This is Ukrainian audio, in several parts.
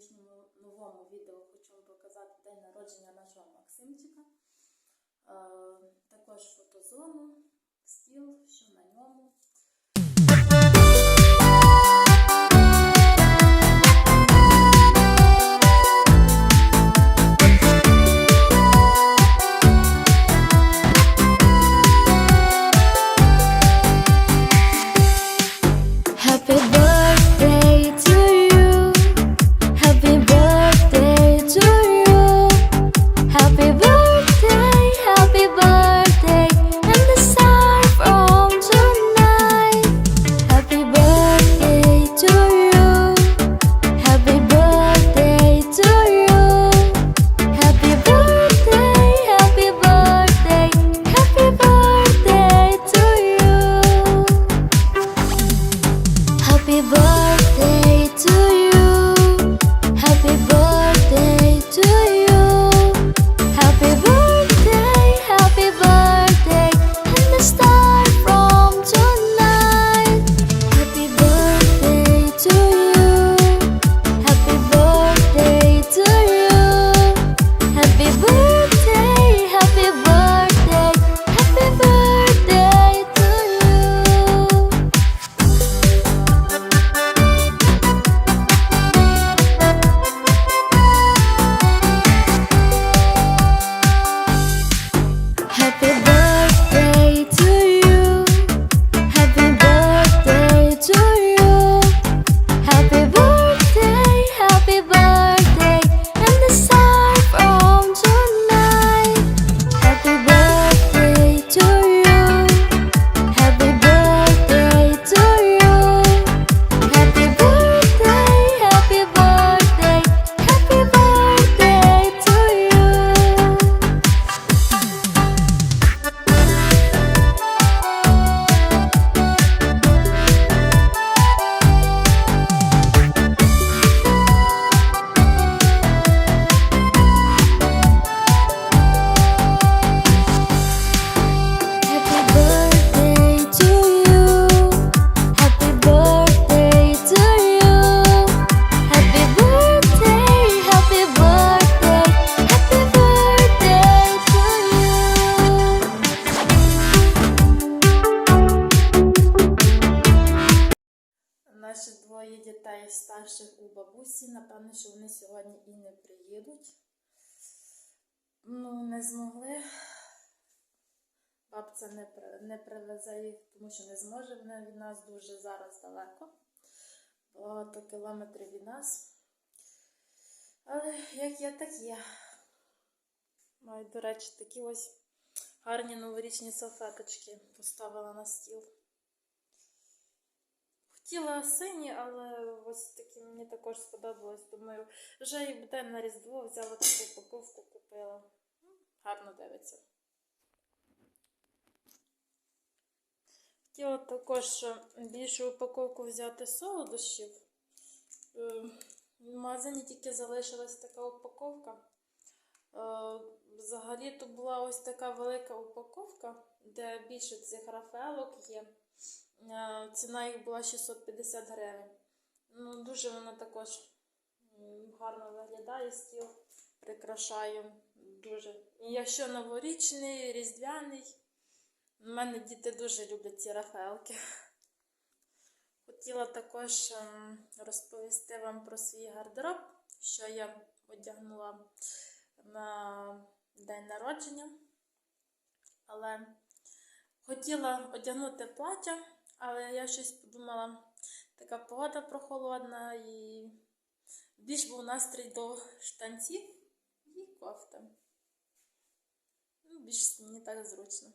сьогоднішньому новому відео хочу вам показати день народження нашого Максимчика. Е, також фотозону, стіл, що на ньому. Наші двоє дітей старших у бабусі. Напевно, що вони сьогодні і не приїдуть. Ну, не змогли. Бабця не, не привезе їх, тому що не зможе. Вони від нас дуже зараз далеко. Багато кілометрів від нас. Але як є, так є. Маю, до речі, такі ось гарні новорічні салфеточки поставила на стіл. Хотіла сині, але ось такі мені також сподобалось. Думаю, вже і буде на Різдво, взяла таку упаковку, купила. Гарно дивиться. Хотіла також більшу упаковку взяти солодощів. Е, В магазині тільки залишилась така упаковка. Е, Взагалі то була ось така велика упаковка, де більше цих рафелок є. Е, Ціна їх була 650 гривень. Ну, дуже вона також гарно виглядає стіл, прикрашає дуже. І якщо новорічний, різдвяний, у мене діти дуже люблять ці рафелки. Хотіла також ем, розповісти вам про свій гардероб, що я одягнула на день народження. Але хотіла одягнути плаття, але я щось подумала, така погода прохолодна і більш був настрій до штанців і кофти. Ну, більш мені так зручно.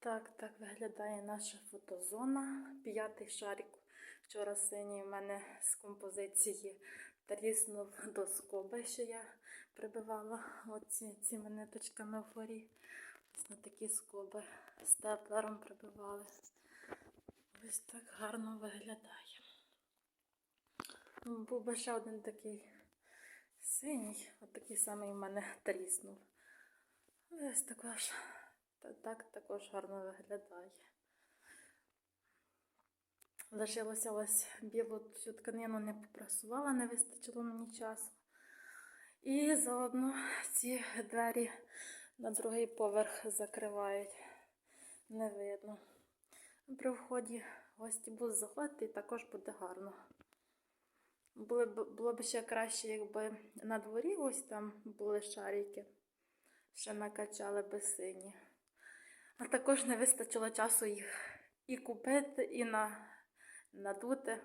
Так, так виглядає наша фотозона. П'ятий шарик. Вчора синій у мене з композиції тріснув до скоби, що я прибивала оці цими ниточками вгорі. Ось на такі скоби степлером прибивали. Ось так гарно виглядає. Ну, Був би ще один такий синій, от такий самий у мене тріснув. Ось також та- так також гарно виглядає. Лишилося ось білу цю тканину не попрасувала, не вистачило мені часу. І заодно ці двері на другий поверх закривають. Не видно. При вході гості будуть заходити і також буде гарно. Було б, було б ще краще, якби на дворі ось там були шарики, ще накачали би сині. А також не вистачило часу їх і купити, і на, надути.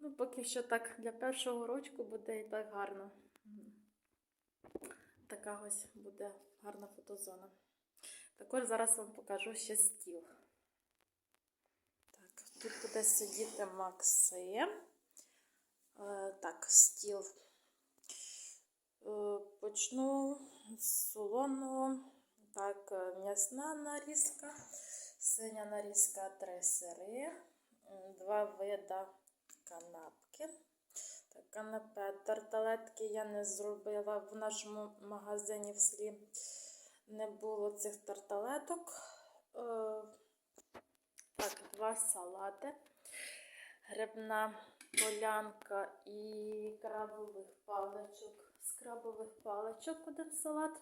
Ну, поки що так для першого рочку буде і так гарно. Така ось буде гарна фотозона. Також зараз вам покажу ще стіл. Так, тут буде сидіти Максим. Е, так, стіл. Е, почну з солоного. Так, е, м'ясна нарізка, синя нарізка, три сири, два вида канапки. Канапе тарталетки я не зробила в нашому магазині в селі. Не було цих тарталеток. Е, так, два салати. Грибна полянка і крабових паличок. З крабових паличок один салат.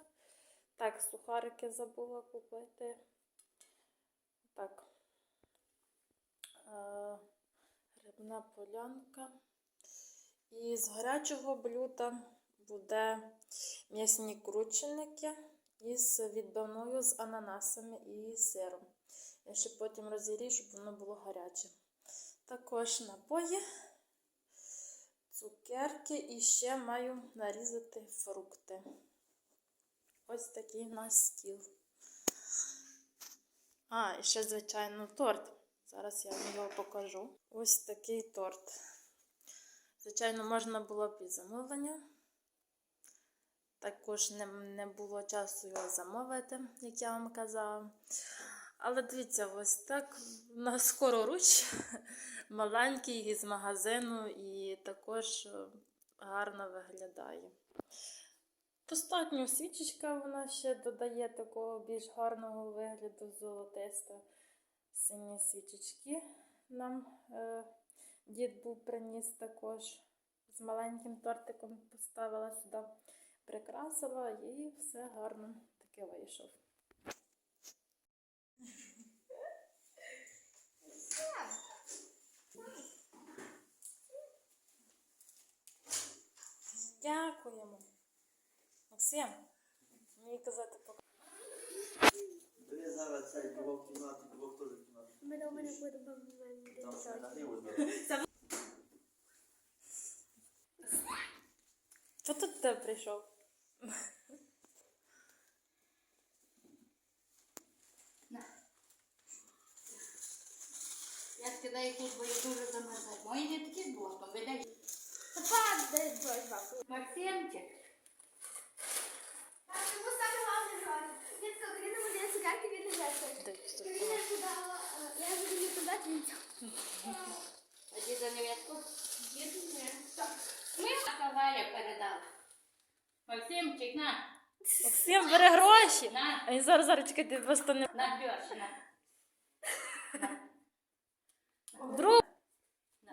Так, сухарики забула купити. Так. Е, грибна полянка. І з гарячого блюда буде м'ясні крученики із відбивною з ананасами і сиром. Я ще потім розігрію, щоб воно було гаряче. Також напої, цукерки і ще маю нарізати фрукти. Ось такий у нас стіл. А, і ще, звичайно, торт. Зараз я вам його покажу. Ось такий торт. Звичайно, можна було б і замовлення. Також не, не було часу його замовити, як я вам казала. Але дивіться, ось так на скороруч маленький з магазину і також е, гарно виглядає. Достатньо свічечка вона ще додає такого більш гарного вигляду золотиста. Сині свічечки нам е, дід був приніс також. З маленьким тортиком поставила сюди, прикрасила і все гарно таки вийшов. Дякуємо. Максим, мені казати пока. Бери зараз цей двох кімнат, і двох теж кімнат. Ми дома не будемо в Там ще нагріву збирати. Хто тут тебе прийшов? Я скидаю тут, бо я дуже замерзаю. Мої не такі блоко, видай. Падай, дощ, бабу. Максимчик, А йому саме головне жодне. Він сказав, він нам один цукерки, він не жертвує. Де тут Він не подала, а діда невестку? Діду не. Ми Валя передала. Максимчик, на, Максим, бери гроші. на, А він зараз зараз чекайте, просто не. на бьош, на. Друг.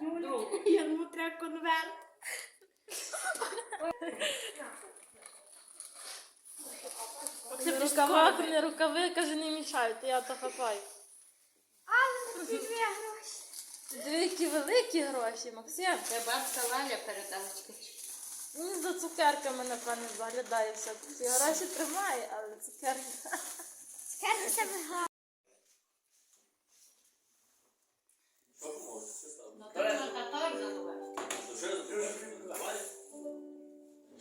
На, другу. Йому треба конверт. Максим, рукава, не рукави, каже, не мішають, я то хапаю. Але дві гроші. Дві які великі гроші, Максим. Це бабка Валя передала. чекай. Він за цукерками, напевно, заглядає все. Ці гроші тримає, але цукерки. Скажи себе гарно. Ну.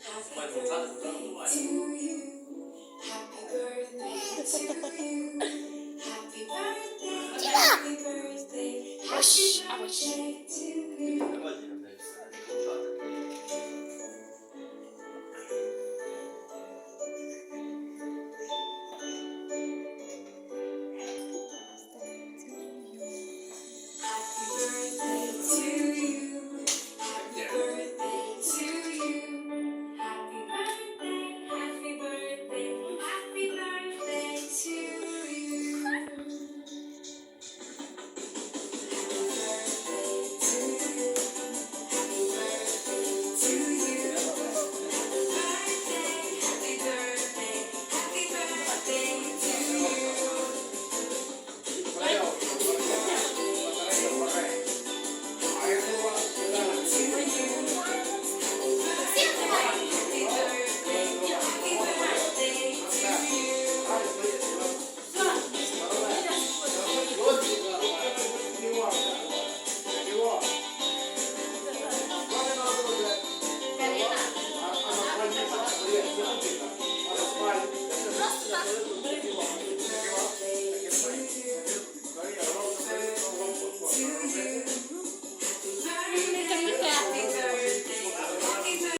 Happy birthday to you. Happy birthday. Happy birthday. I wish. I wish.